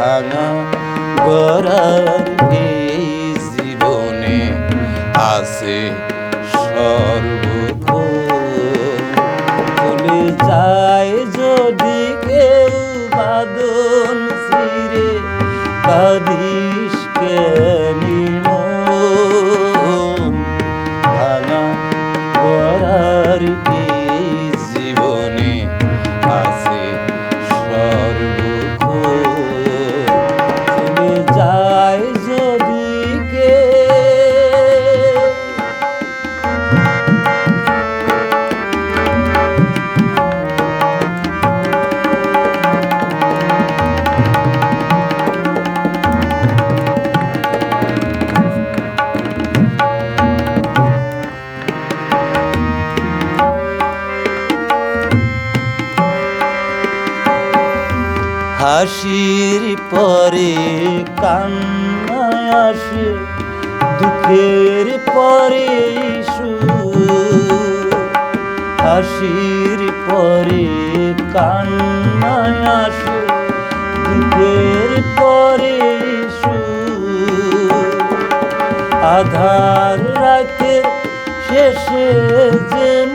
ভাঙা গড়ার এই জীবনে আছে সর্বক্ষণ চলে যায় যদি কেউ বাদন ছিঁড়ে, কাদিস ভাঙা গড়ার এই হাসির পরে কান্না আসে, দুঃখের পরে হাসির পরে কান্না আসে, দুঃখের পরে আধার রাতে শেষে যেন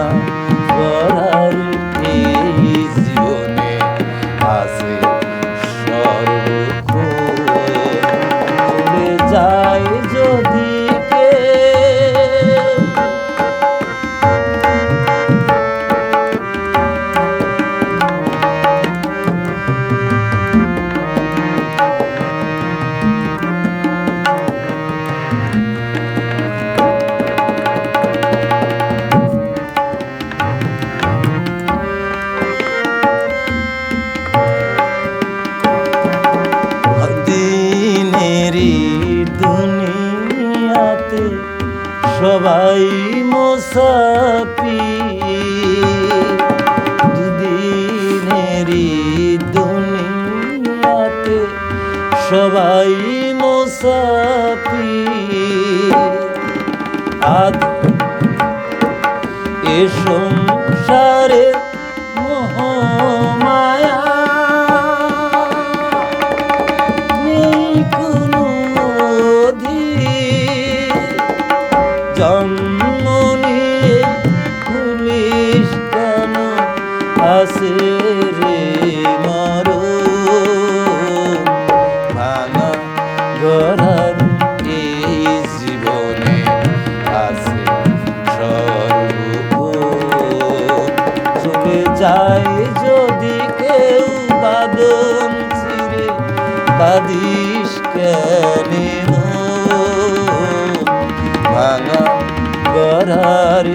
ভাঙা সবাই মোসাপি দুদিনেরই দুনিয়াতে সবাই মোসাপি আদ এ বাদন চিরে বাদিস কেন? ভাঙা গড়ার